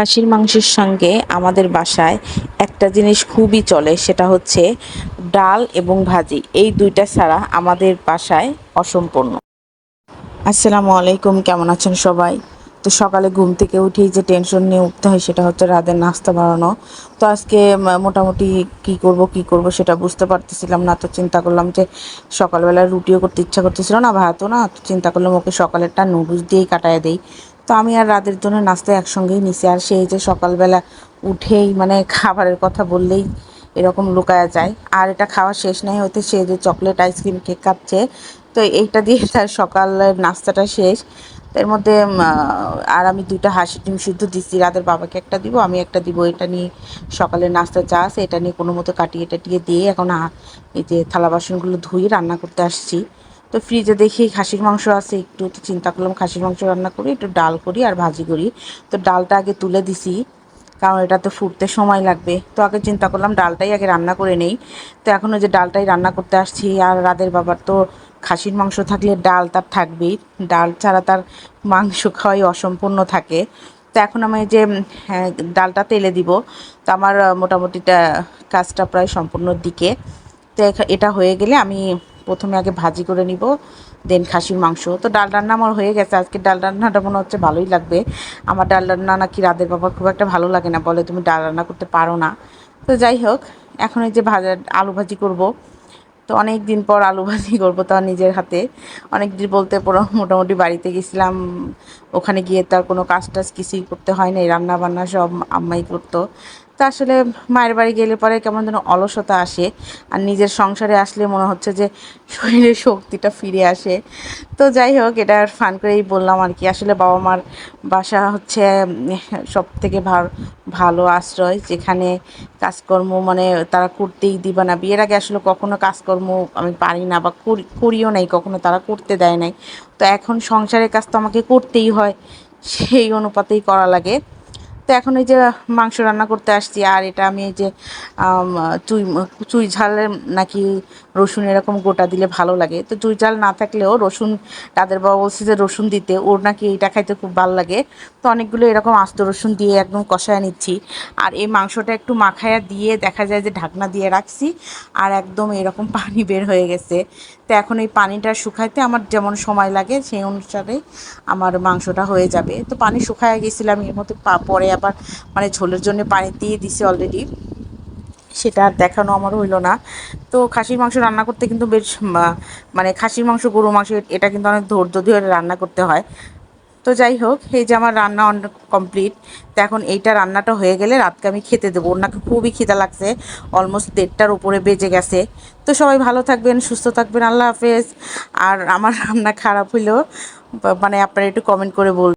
খাসির মাংসের সঙ্গে আমাদের বাসায় একটা জিনিস খুবই চলে, সেটা হচ্ছে ডাল এবং ভাজি। এই দুইটা ছাড়া আমাদের বাসায় অসম্পূর্ণ। আসসালামু আলাইকুম, কেমন আছেন সবাই? তো সকালে ঘুম থেকে উঠেই যে টেনশন নিয়ে উঠতে হয়, সেটা হচ্ছে রাতের নাস্তা বানানো। তো আজকে মোটামুটি কি করব কি করব সেটা বুঝতে পারতেছিলাম না, তো চিন্তা করলাম যে সকালবেলা রুটিও করতে ইচ্ছা করতেছিল না, ভাতও না, তো চিন্তা করলাম ওকে সকালেরটা নুডলস দিয়েই কাটায় দেই। তো আমি আর রাতের জন্য নাস্তা একসঙ্গেই নিছি। আর সেই যে সকালবেলা উঠেই মানে খাবারের কথা বললেই এরকম লুকায়া যায়। আর এটা খাওয়া শেষ নাই হতে সে যে চকলেট আইসক্রিম কেক খাচ্ছে তো এইটা দিয়ে তার সকালের নাস্তাটা শেষ। এর মধ্যে আর আমি দুইটা হাসি ডিম সিদ্ধ দিচ্ছি রাতের বাবাকে একটা দিব, আমি একটা দিব। এটা নিয়ে সকালের নাস্তা চা আছে, এটা নিয়ে কোনো মতো কাটিয়ে টাটিয়ে দিয়ে এখন এই যে থালা বাসনগুলো ধুয়ে রান্না করতে আসছি। তো ফ্রিজে দেখি খাসির মাংস আছে একটু তো চিন্তা করলাম খাসির মাংস রান্না করি একটু ডাল করি আর ভাজি করি। তো ডালটা আগে তুলে দিছি কারণ এটা তো ফুটতে সময় লাগবে। তো আগে চিন্তা করলাম ডালটাই আগে রান্না করে নেই। তো এখন ওই যে ডালটাই রান্না করতে আসছি আর রাদের বাবার তো খাসির মাংস থাকলে ডাল তার থাকবেই। ডাল ছাড়া তার মাংস খাওয়াই অসম্পূর্ণ থাকে। তো এখন আমি যে হ্যাঁ, ডালটা তেলে দিব। তো আমার মোটামুটিটা কাজটা প্রায় সম্পূর্ণ দিকে। তো এটা হয়ে গেলে আমি প্রথমে আগে ভাজি করে নিব দেন খাসির মাংস। তো ডাল রান্না আমার হয়ে গেছে। আজকে ডাল রান্নাটা মনে হচ্ছে ভালোই লাগবে। আমার ডাল রান্না নাকি রাদের বাবার খুব একটা ভালো লাগে না। বলে তুমি ডাল রান্না করতে পারো না। তো যাই হোক, এখন এই যে ভাজা, আলু ভাজি করব। তো অনেক দিন পর আলু ভাজি করব তার নিজের হাতে। অনেক দিন বলতে পুরো মোটামুটি বাড়িতে গেছিলাম। ওখানে গিয়ে তার কোনো কাজ টাজ কিছুই করতে হয় না রান্না বান্না সব আম্মাই করতো। তা আসলে মায়ের বাড়ি গেলে পরে কেমন যেন অলসতা আসে। আর নিজের সংসারে আসলে মনে হচ্ছে যে শরীরের শক্তিটা ফিরে আসে। তো যাই হোক, এটা ফান করেই বললাম আর কি। আসলে বাবা মার বাসা হচ্ছে সব থেকে ভালো আশ্রয়। যেখানে কাজকর্ম মানে তারা করতেই দিবা না। বিয়ের আগে আসলে কখনো কাজকর্ম আমি পারি না বা করি, করিও নাই, কখনো তারা করতে দেয় নাই। তো এখন সংসারের কাজ তো আমাকে করতেই হয়, সেই অনুপাতেই করা লাগে। তো এখন এই যে মাংস রান্না করতে আসছি, আর এটা আমি এই যে চুই চুই ঝালের নাকি রসুন এরকম গোটা দিলে ভালো লাগে। তো চুই ঝাল না থাকলেও রসুন, তাদের বাবা বলছে যে রসুন দিতে, ওর নাকি এইটা খাইতে খুব ভালো লাগে। তো অনেকগুলো এরকম আস্ত রসুন দিয়ে একদম কষায় নিচ্ছি। আর এই মাংসটা একটু মাখায়া দিয়ে দেখা যায় যে ঢাকনা দিয়ে রাখছি, আর একদম এরকম পানি বের হয়ে গেছে। তো এখন এই পানিটা শুকাইতে আমার যেমন সময় লাগে, সেই অনুসারে আমার মাংসটা হয়ে যাবে। তো পানি শুকায় গেছিলাম এর মধ্যে পরে আবার মানে ঝোলের জন্য পানি দিয়ে দিছি অলরেডি সেটা আর দেখানো আমার হইল না। তো খাসির মাংস রান্না করতে কিন্তু বেশ মানে খাসির মাংস, গরু মাংস, এটা কিন্তু অনেক ধৈর্য ধরে রান্না করতে হয়। তো যাই হোক, এই যে আমার রান্না কমপ্লিট তো এখন এইটা রান্নাটা হয়ে গেলে রাতকে আমি খেতে দেবো। ওর নাকি খুবই খিদা লাগছে অলমোস্ট দেড়টার উপরে বেজে গেছে। তো সবাই ভালো থাকবেন, সুস্থ থাকবেন, আল্লাহ হাফেজ। আর আমার রান্না খারাপ হইলেও মানে আপনারা একটু কমেন্ট করে বল